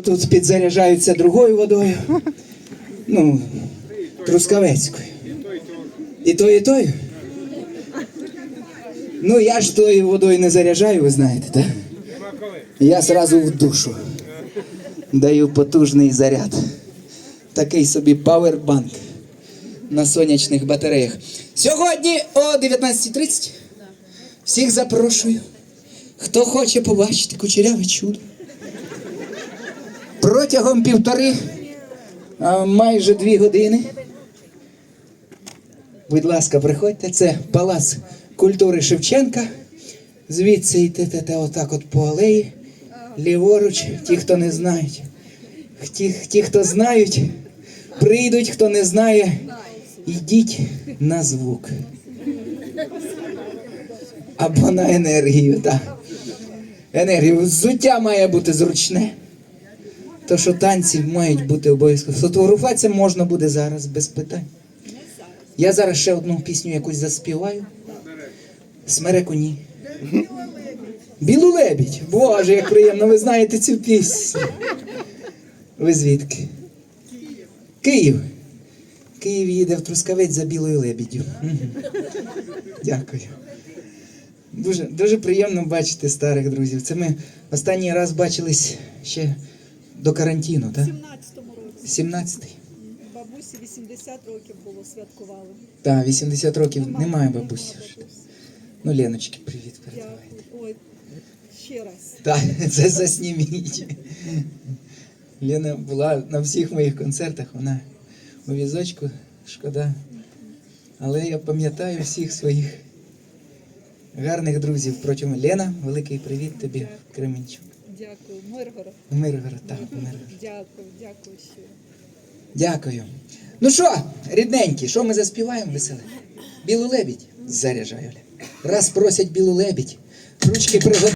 Тут підзаряджаються другою водою. Ну, трускавецькою. І то, і тою. Ну, я ж тою водою не заряджаю, ви знаєте, так? Я зразу в душу. Даю потужний заряд. Такий собі павербанк на сонячних батареях. Сьогодні о 19.30 всіх запрошую. Хто хоче побачити кучеряве чудо. Протягом півтори, майже дві години. Будь ласка, приходьте, це Палац культури Шевченка. Звідси йдете отак от по алеї, ліворуч, ті, хто не знають. Ті, ті, хто знають, прийдуть, хто не знає, йдіть на звук. Або на енергію, так. Енергію. Взуття має бути зручне. То, що танці мають бути обов'язково. Фотографуватися можна буде зараз без питань. Я зараз ще одну пісню якусь заспіваю. Смереку ні. Білу лебідь. Боже, як приємно, ви знаєте цю пісню. Ви звідки? Київ. Київ їде в Трускавець за білою лебіддю. Дякую. Дуже, дуже приємно бачити старих друзів. Це ми останній раз бачились ще до карантину, так? 17-му році 17-й. бабусі 80 років було святкували. Так, 80 років немає бабусі. вже. Ну, Леночки, привіт передавайте. Ой, ще раз. Так, це засніміть. Лена була на всіх моїх концертах, вона у візочку, шкода. Але я пам'ятаю всіх своїх гарних друзів протягом Лена, великий привіт тобі, Кременчук. Дякую. Миргород. Миргород, так, Миргород. Дякую, дякую ще. Дякую. Ну що, рідненькі, що ми заспіваємо веселе? Білу лебідь заряджаю. Раз просять білу лебідь, ручки приготуй.